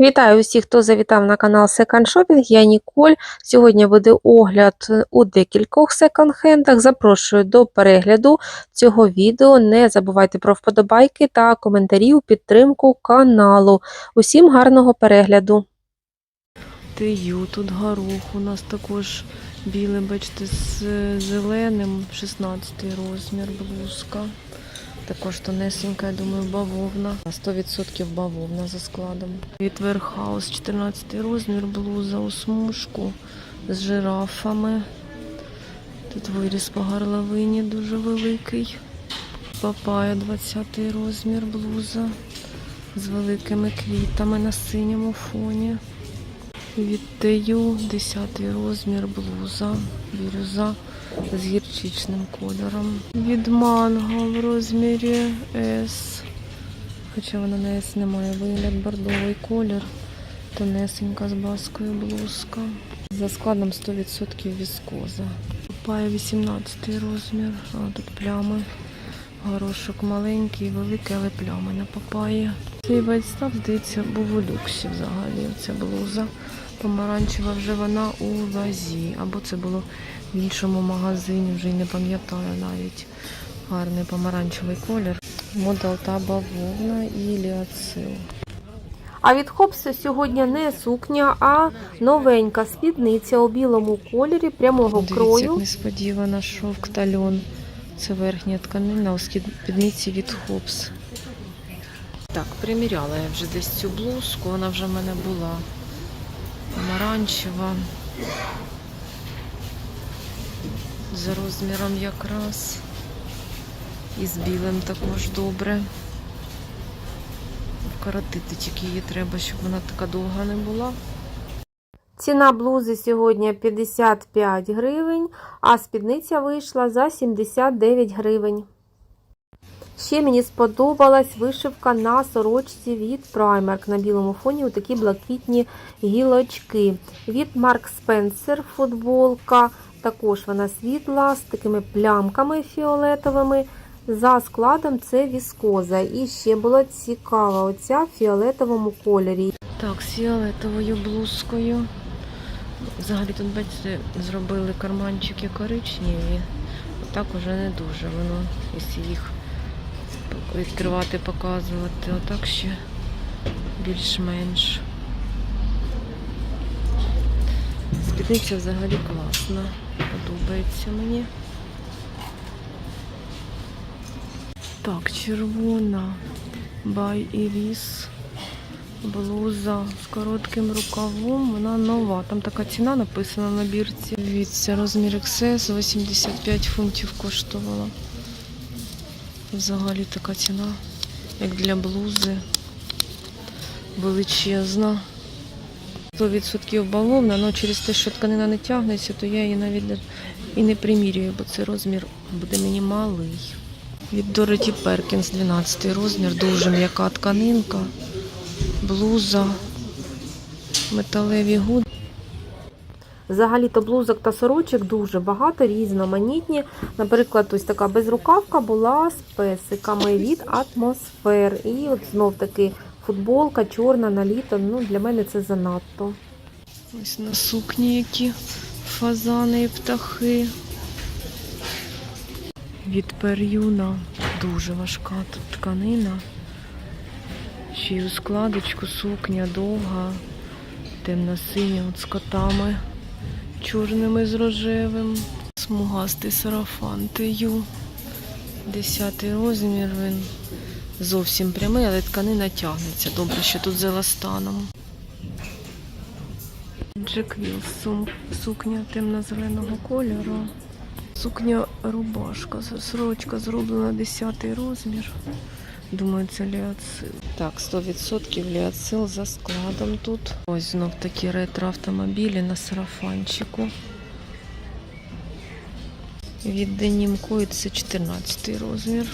Вітаю усіх, хто завітав на канал Second Shopping. Я Ніколь. Сьогодні буде огляд у декількох секонд-хендах. Запрошую до перегляду цього відео. Не забувайте про вподобайки та коментарі у підтримку каналу. Усім гарного перегляду! Тию, тут горох у нас також білий, бачите, з зеленим, 16 розмір, блузка. Також тонесенька, я думаю, бавовна. 100% бавовна за складом. Від Верхаус, 14 розмір, блуза у смужку з жирафами. Тут виріс по горловині дуже великий. Папая, 20 розмір, блуза з великими квітами на синьому фоні. Від Тею 10 розмір, блуза, бірюза з гірчичним кольором. Від манго в розмірі S. Хоча вона на S немає вигляд, бордовий колір. Тонесенька з баскою блузка. За складом 100% віскоза. Папая 18 розмір. А тут плями. Горошок маленький, великий, але плями на папаї. Цей вайстав, здається, був у люксі взагалі. Ця блуза. Помаранчева вже вона у вазі. Або це було в іншому магазині, вже й не пам'ятаю навіть. Гарний помаранчевий колір. Модел та бавовна і ліацил. А від Хопса сьогодні не сукня, а новенька спідниця у білому кольорі прямого Дивіться, крою. як несподівано шовк та льон. Це верхня тканина у спідниці від Хопс. Так, приміряла я вже десь цю блузку, вона вже в мене була помаранчева. За розміром якраз. І з білим також добре. Вкоротити тільки її треба, щоб вона така довга не була. Ціна блузи сьогодні 55 гривень, а спідниця вийшла за 79 гривень. Ще мені сподобалась вишивка на сорочці від Primark на білому фоні у такі блакитні гілочки. Від Mark Spencer футболка. Також вона світла з такими плямками фіолетовими. За складом це віскоза. І ще була цікава оця в фіолетовому кольорі. Так, з фіолетовою блузкою. Взагалі тут, бачите, зробили карманчики коричневі. Отак уже не дуже воно, якщо їх відкривати, показувати. Отак ще більш-менш. Спідниця взагалі класна. Подобається мені. Так, червона. Бай Іріс. Блуза з коротким рукавом, вона нова. Там така ціна написана на бірці. Дивіться, розмір XS 85 фунтів коштувала. Взагалі така ціна, як для блузи. Величезна. 100% бавовна, але через те, що тканина не тягнеться, то я її навіть і не примірюю, бо цей розмір буде мені малий. Від Дороті Перкінс 12 розмір, дуже м'яка тканинка блуза, металеві гуди. Взагалі-то блузок та сорочок дуже багато, різноманітні. Наприклад, ось така безрукавка була з песиками від атмосфер. І от знов таки футболка чорна на літо. Ну, для мене це занадто. Ось на сукні які фазани і птахи. Від пер'юна дуже важка тут тканина. Ще й у складочку сукня довга, темно-синя от з котами, чорними з рожевим. Смугастий сарафан тию. Десятий розмір він зовсім прямий, але тканина тягнеться. Добре, що тут з еластаном. Джек Вілс, сукня темно-зеленого кольору. Сукня рубашка, сорочка зроблена 10 розмір. Думаю, це ліацил. Так, 100% ліацил за складом тут. Ось знов такі ретро-автомобілі на сарафанчику. Від Денім Коїт це 14 розмір.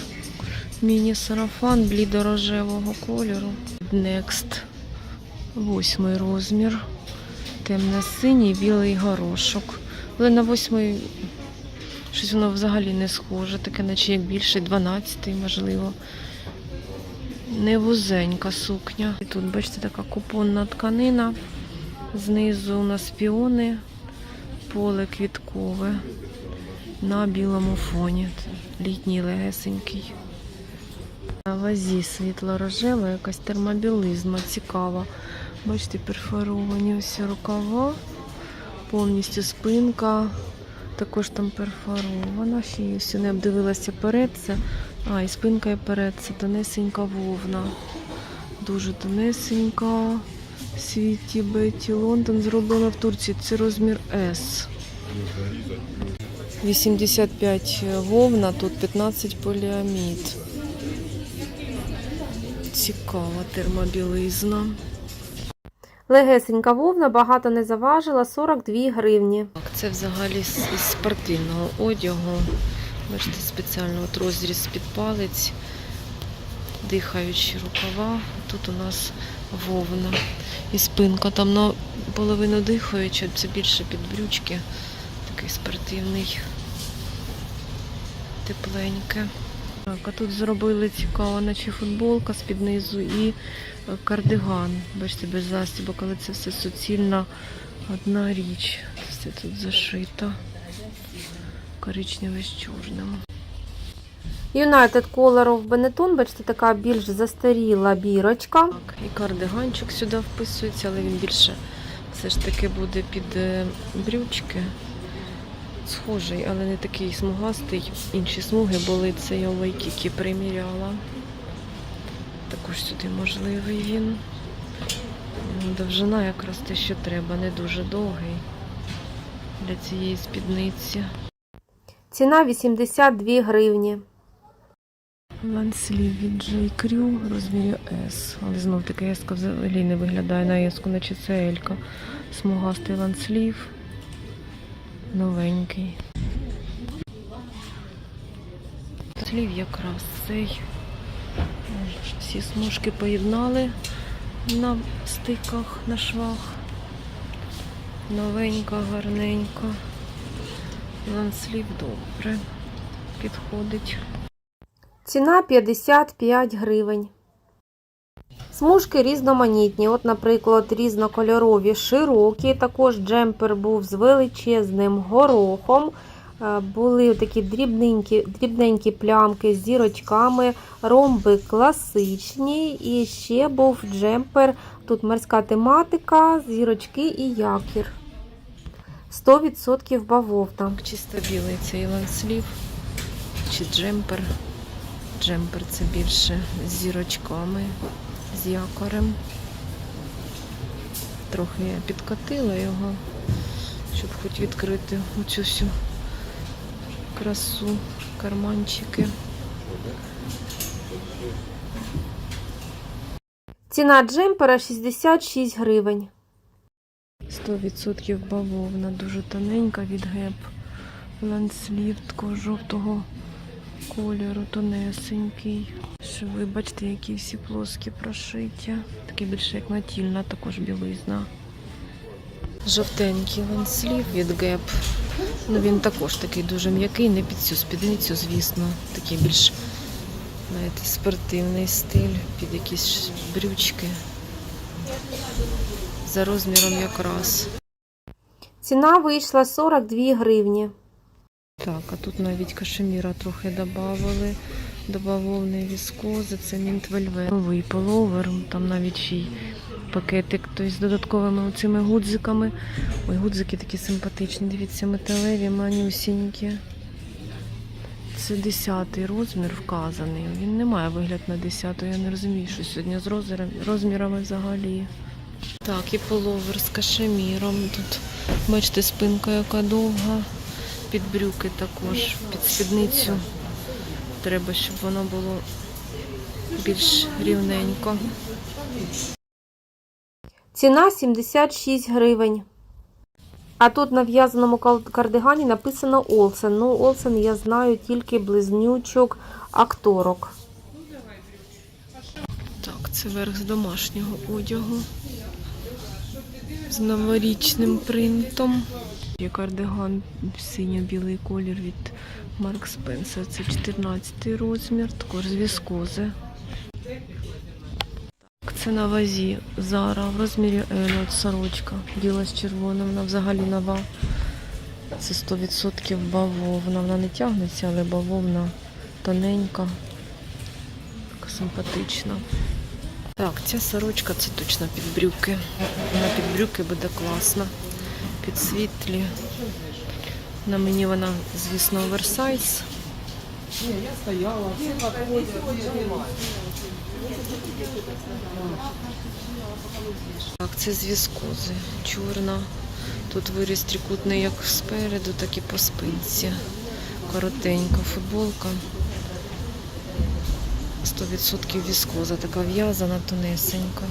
Міні-сарафан блідорожевого кольору. Next 8 розмір. Темно-синій, білий горошок. Але на 8 щось воно взагалі не схоже, таке, наче як більше, 12 можливо. Не вузенька сукня. І тут, бачите, така купонна тканина. Знизу у нас піони, поле квіткове на білому фоні. Літній легесенький. На вазі світло-рожева, якась термобілизма цікава. Бачите, перфоровані всі рукава, повністю спинка. Також там перфорована. Ще я не обдивилася перед це. А, і спинка і перед це тонесенька вовна. Дуже тонесенька. Світі Беті Лондон зроблена в Турції. Це розмір S. 85 вовна, тут 15 поліамід. Цікава термобілизна. Легесенька вовна багато не заважила 42 гривні. Це взагалі з спортивного одягу. Бачите, спеціально от розріз під палець, дихаючі рукава. Тут у нас вовна. І спинка там наполовину дихаюча, це більше під брючки. Такий спортивний, тепленьке. Так, а тут зробили цікаво, наче футболка з під низу і кардиган. Бачите, без застібок, але це все суцільна одна річ. Все тут зашито. Коричневе з чорним. United Color of Benetton, бачите, така більш застаріла бірочка. Так, і кардиганчик сюди вписується, але він більше все ж таки буде під е, брючки. Схожий, але не такий смугастий. Інші смуги були, це я лайкіки приміряла. Також сюди можливий він. Довжина якраз те, що треба, не дуже довгий для цієї спідниці. Ціна 82 гривні. Ланслів від J. Crew розмірі S. Але знов таки еска взагалі не виглядає на еску, наче це Елька. Смугастий ланслів. Новенький. Слів якраз цей. Всі смужки поєднали на стиках, на швах. Новенька, гарненька. Ланслів добре. Підходить. Ціна 55 гривень. Смужки різноманітні. От, наприклад, різнокольорові, широкі. Також джемпер був з величезним горохом. Е, Були такі дрібненькі, дрібненькі плямки з зірочками, ромби класичні. І ще був джемпер. Тут морська тематика, зірочки і якір. 100% бавовна. Чисто білий цей ланслів чи джемпер. Джемпер це більше з зірочками, з якорем. Трохи я підкатила його, щоб хоч відкрити оцю всю красу, карманчики. Ціна джемпера 66 гривень. 100% бавовна, дуже тоненька від геп. Ланслів такого жовтого кольору, тонесенький. Що ви бачите, які всі плоскі прошиття. Такий більше як натільна, також білизна. Жовтенький ланслів від геп. Ну він також такий дуже м'який, не під цю спідницю, звісно. Такий більш знаєте, спортивний стиль, під якісь брючки. За розміром якраз. Ціна вийшла 42 гривні. Так, а тут навіть кашеміра трохи додавали. До бавовни віскози, це мінт вельвет. Новий половер, там навіть ще й пакетик той з додатковими оцими гудзиками. Ой, гудзики такі симпатичні. Дивіться, металеві, манюсінькі. Це 10 розмір вказаний. Він не має вигляд на 10, я не розумію, що сьогодні з розмірами взагалі. Так, і половер з кашеміром. Тут, бачите, спинка яка довга. Під брюки також, під спідницю. Треба, щоб воно було більш рівненько. Ціна 76 гривень. А тут на в'язаному кардигані написано Олсен. Ну, Олсен я знаю тільки близнючок акторок. Так, це верх з домашнього одягу. З новорічним принтом. Є кардиган синьо-білий колір від Марк Спенсер. Це 14 розмір, також з віскози. Це на вазі Зара в розмірі L, от сорочка. Біла з червоним, вона взагалі нова. Це 100% бавовна. Вона не тягнеться, але бавовна тоненька, така симпатична. Так, ця сорочка це точно під брюки. На під брюки буде класно. Під світлі. На мені вона, звісно, оверсайз. Так, це з. Чорна. Тут виріз трикутний як спереду, так і по спинці. Коротенька футболка. 100% віскоза, така в'язана, тонесенька.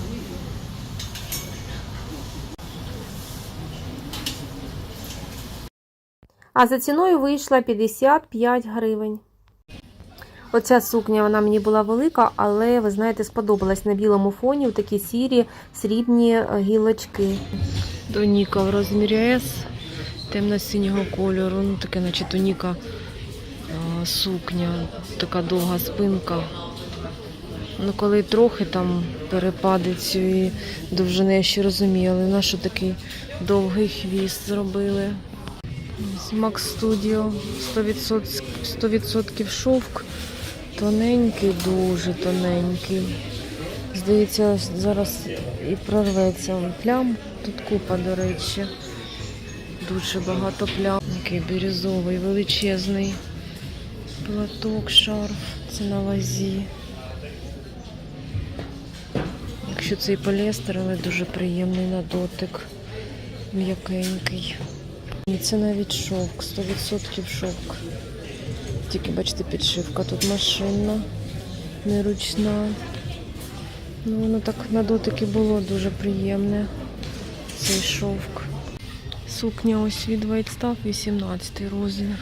А за ціною вийшла 55 гривень. Оця сукня вона мені була велика, але ви знаєте, сподобалась на білому фоні в такі сірі срібні е, гілочки. Тоніка в розмірі S, темно-синього кольору, ну таке, наче тоніка сукня, така довга спинка. Ну, коли трохи там перепади цієї довжини, я ще розумію, але на що такий довгий хвіст зробили. Max Studio 100%, 100% шовк. Тоненький, дуже тоненький. Здається, зараз і прорветься плям. Тут купа, до речі. Дуже багато плям. Такий бірюзовий, величезний. Платок, шарф. Це на вазі. Якщо це і поліестер, але дуже приємний на дотик. М'якенький. І це навіть шовк, 100% шовк. Тільки бачите, підшивка тут машинна, не ручна. Ну, воно так на дотики було дуже приємне. Цей шовк. Сукня ось від White Stuff, 18 розмір.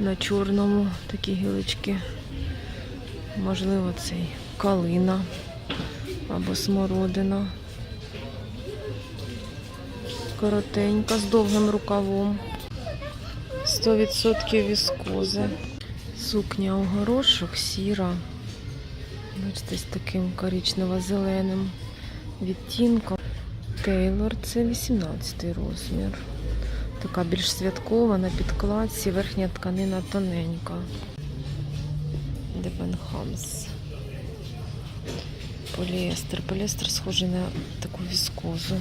На чорному такі гілочки. Можливо, цей калина або смородина. Коротенька, з довгим рукавом. 100% віскози. Сукня у горошок сіра. Бачите, з таким коричнево-зеленим відтінком. Тейлор це 18 розмір. Така більш святкова на підкладці, верхня тканина тоненька. Дебенхамс. Поліестер. Поліестер схожий на таку віскозу.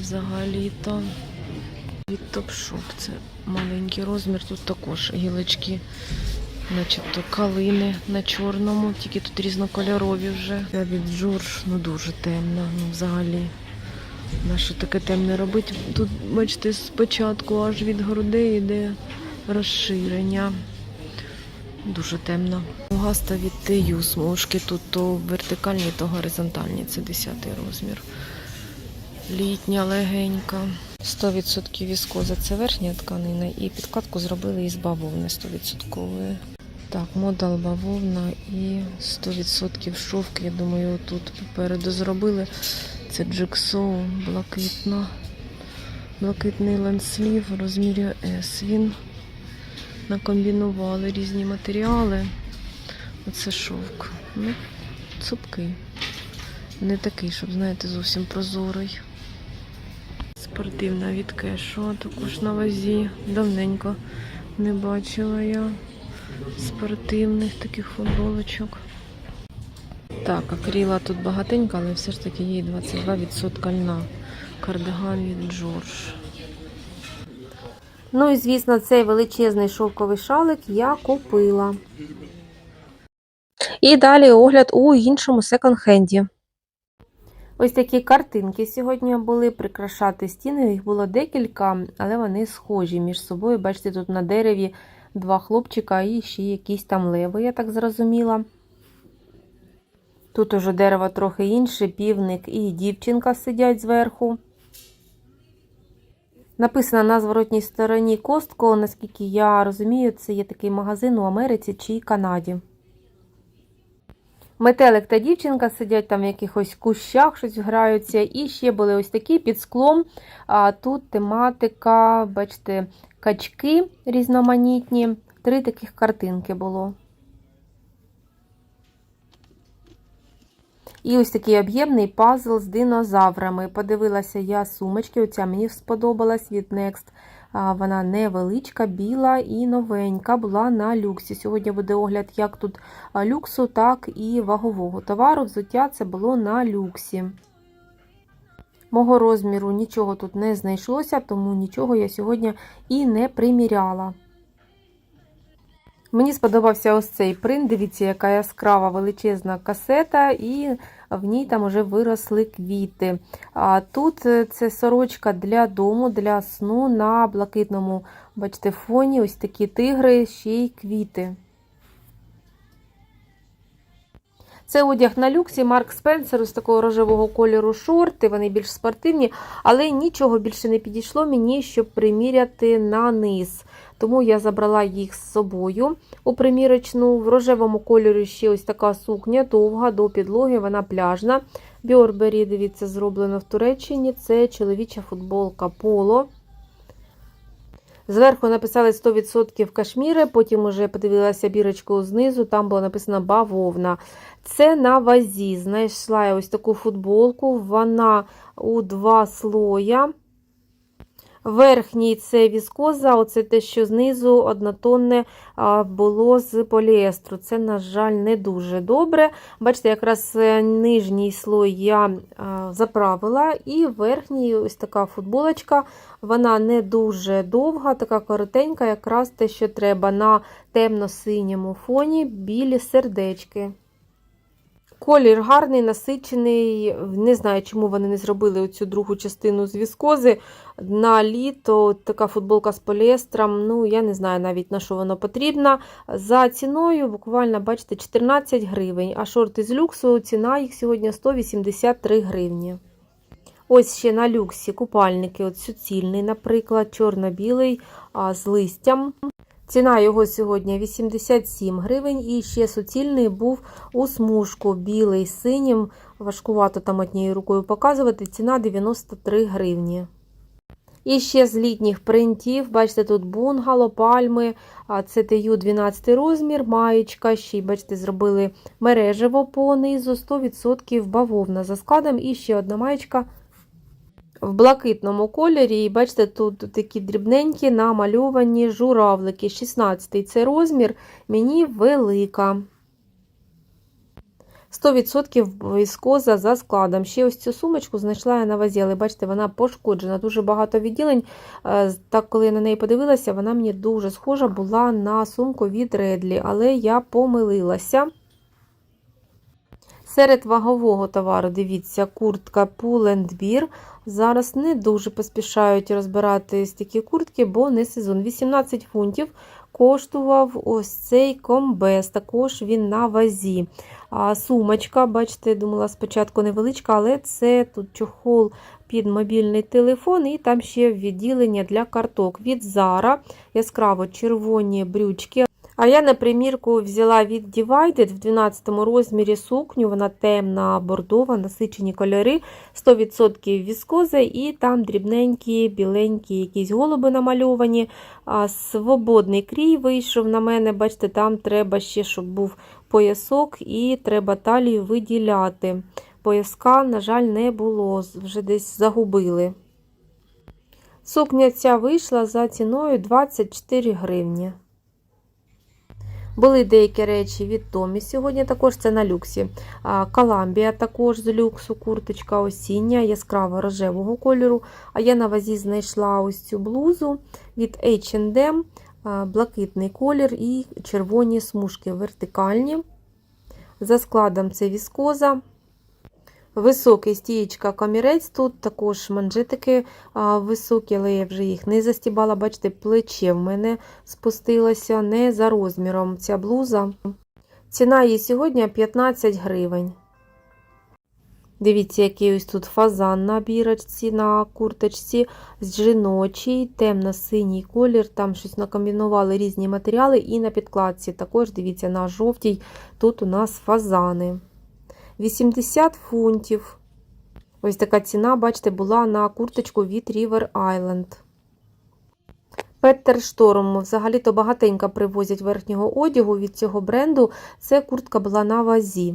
Взагалі-то від топшоп. Це маленький розмір. Тут також гілочки, начебто калини на чорному, тільки тут різнокольорові вже. Це від Джордж, ну дуже темна, ну взагалі. На що таке темне робити? Тут, бачите, спочатку аж від грудей йде розширення. Дуже темно. Гаста від TU смужки. Тут то вертикальні, то горизонтальні. Це 10 розмір. Літня, легенька. 100% віскоза це верхня тканина, і підкладку зробили із бавовни 100%. Так, модал бавовна і 100% шовк. Я думаю, тут попереду зробили. Це джексоу, блакитно. Блакитний ланслів в розмірі S. Він накомбінували різні матеріали. Оце шовк. Ну, цупкий. Не такий, щоб, знаєте, зовсім прозорий. Спортивна від кешу, також на вазі. Давненько не бачила я спортивних таких футболочок. Так, акріла тут багатенька, але все ж таки є 22% льна. Кардиган від Джордж. Ну і звісно, цей величезний шовковий шалик я купила. І далі огляд у іншому секонд-хенді. Ось такі картинки сьогодні були прикрашати стіни. Їх було декілька, але вони схожі між собою. Бачите, тут на дереві два хлопчика і ще якісь там леви, я так зрозуміла. Тут уже дерево трохи інше, півник і дівчинка сидять зверху. Написано на зворотній стороні Костко, наскільки я розумію, це є такий магазин у Америці чи Канаді. Метелик та дівчинка сидять там в якихось кущах, щось граються. І ще були ось такі під склом. А тут тематика, бачите, качки різноманітні. Три таких картинки було. І ось такий об'ємний пазл з динозаврами. Подивилася я сумочки, оця мені сподобалась від Next. Вона невеличка, біла і новенька, була на люксі. Сьогодні буде огляд як тут люксу, так і вагового товару. Взуття це було на люксі. Мого розміру нічого тут не знайшлося, тому нічого я сьогодні і не приміряла. Мені сподобався ось цей принт. Дивіться, яка яскрава величезна касета, і в ній там вже виросли квіти. А тут е, це сорочка для дому, для сну на блакитному, бачите, фоні ось такі тигри, ще й квіти. Це одяг на люксі Марк Спенсер з такого рожевого кольору шорти, вони більш спортивні, але нічого більше не підійшло мені, щоб приміряти на низ. Тому я забрала їх з собою у примірочну. В рожевому кольорі ще ось така сукня, довга до підлоги, вона пляжна. Бьорбері, дивіться, зроблено в Туреччині. Це чоловіча футболка Поло. Зверху написали 100% кашміри, потім уже подивилася бірочку знизу, там було написано бавовна. Це на вазі. Знайшла я ось таку футболку, вона у два слоя. Верхній це віскоза, оце те, що знизу однотонне було з поліестру. Це, на жаль, не дуже добре. Бачите, якраз е, нижній слой я заправила, і верхній ось така футболочка. Вона не дуже довга, така коротенька, якраз те, що треба на темно-синьому фоні білі сердечки. Колір гарний, насичений. Не знаю, чому вони не зробили оцю другу частину з віскози. На літо така футболка з поліестром. Ну, я не знаю навіть на що воно потрібно. За ціною, буквально, бачите, 14 гривень. А шорти з люксу, ціна їх сьогодні 183 гривні. Ось ще на люксі купальники, от суцільний, наприклад, чорно-білий з листям. Ціна його сьогодні 87 гривень. І ще суцільний був у смужку білий синім. Важкувато там однією рукою показувати. Ціна 93 гривні. І ще з літніх принтів, бачите, тут бунгало, пальми, це TU 12 розмір, маєчка. Ще, бачите, зробили мережево по низу, 100% бавовна за складом. І ще одна маєчка в блакитному кольорі. І бачите, тут такі дрібненькі намальовані журавлики. 16 це розмір, мені велика. 100% віскоза за складом. Ще ось цю сумочку знайшла я на вазі, але бачите, вона пошкоджена. Дуже багато відділень. Е, так, коли я на неї подивилася, вона мені дуже схожа була на сумку від Редлі, але я помилилася. Серед вагового товару, дивіться, куртка Pull&Bear. Зараз не дуже поспішають розбирати такі куртки, бо не сезон. 18 фунтів коштував ось цей комбез, також він на вазі. А Сумочка, бачите, думала спочатку невеличка, але це тут чохол під мобільний телефон, і там ще відділення для карток. Від Zara яскраво червоні брючки. А я на примірку взяла від Divided в 12 розмірі сукню, вона темна, бордова, насичені кольори, 100% віскоза, і там дрібненькі, біленькі якісь голуби намальовані. Свободний крій вийшов на мене. Бачите, там треба ще, щоб був поясок, і треба талію виділяти. Пояска, на жаль, не було, вже десь загубили. Сукня ця вийшла за ціною 24 гривні. Були деякі речі від Томі сьогодні, також це на люксі. Каламбія також з люксу, курточка осіння, яскраво рожевого кольору. А я на вазі знайшла ось цю блузу від H&M, блакитний колір і червоні смужки вертикальні. За складом це віскоза. Високий стієчка камірець, тут також манжетики високі, але я вже їх не застібала. Бачите, плече в мене спустилося не за розміром ця блуза. Ціна її сьогодні 15 гривень. Дивіться, який ось тут фазан на бірочці, на курточці, з жіночий, темно-синій колір, там щось накомбінували різні матеріали, і на підкладці також, дивіться, на жовтій, тут у нас фазани. 80 фунтів. Ось така ціна, бачите, була на курточку від River Island. Петтер Шторм. Взагалі-то багатенько привозять верхнього одягу від цього бренду. Це куртка була на вазі.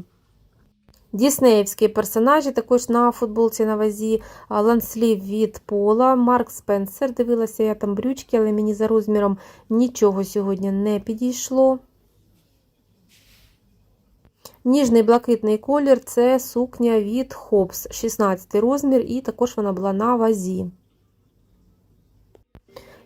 Діснеївські персонажі, також на футболці на вазі, ланслів від пола, Марк Спенсер. Дивилася я там брючки, але мені за розміром нічого сьогодні не підійшло. Ніжний блакитний колір це сукня від Hobbs, 16 розмір, і також вона була на вазі.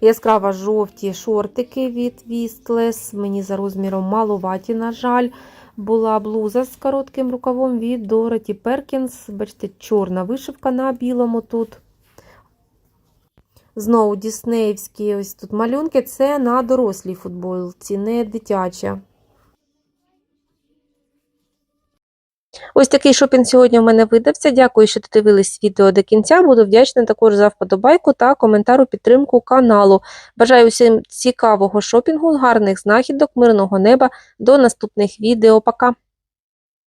Яскраво жовті шортики від Вістлес. Мені за розміром маловаті, на жаль. Була блуза з коротким рукавом від Дороті Перкінс. Бачите, чорна вишивка на білому тут. Знову діснеївські ось тут малюнки. Це на дорослій футболці, не дитяча. Ось такий шопінг сьогодні в мене видався. Дякую, що додивились відео до кінця. Буду вдячна також за вподобайку та коментар у підтримку каналу. Бажаю всім цікавого шопінгу, гарних знахідок, мирного неба. До наступних відео. Пока!